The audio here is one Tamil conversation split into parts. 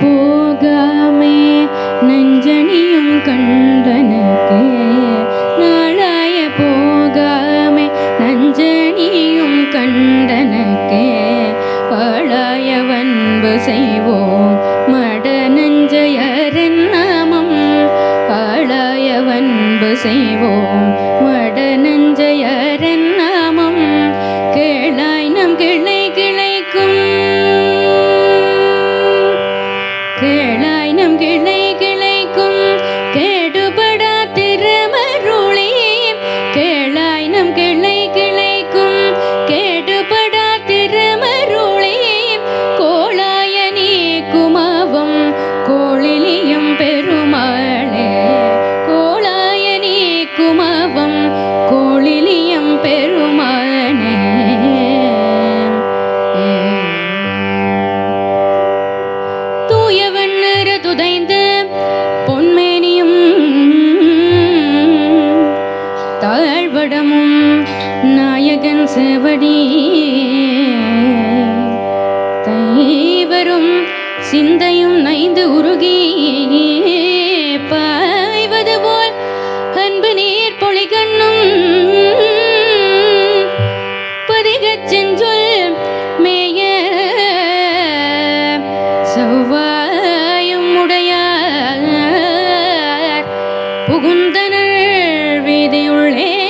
போகாமே நஞ்சனியும் கண்டனக்கே நாளாய போகாமே நஞ்சனியும் கண்டனக்கே ஆளாய வன்பு செய்வோம் மட நஞ்சையரன் நாமம். ஆளாய வன்பு செய்வோம் மட நஞ்சையரன் கேளாய் நம் கிளை படமும் நாயகன் செவடியே தைவரும் சிந்தையும் நைந்து உருகி. பாய்வது போல் அன்பு நீர் பொழிகண்ணும் பதிகச் செஞ்சொல் மேய. செவ்வாயும் உடையார். புகுந்தனர் வீதியுள்ளே.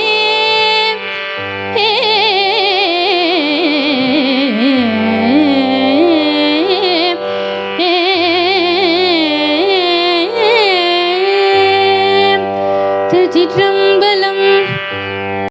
திருச்சிற்றம்பலம்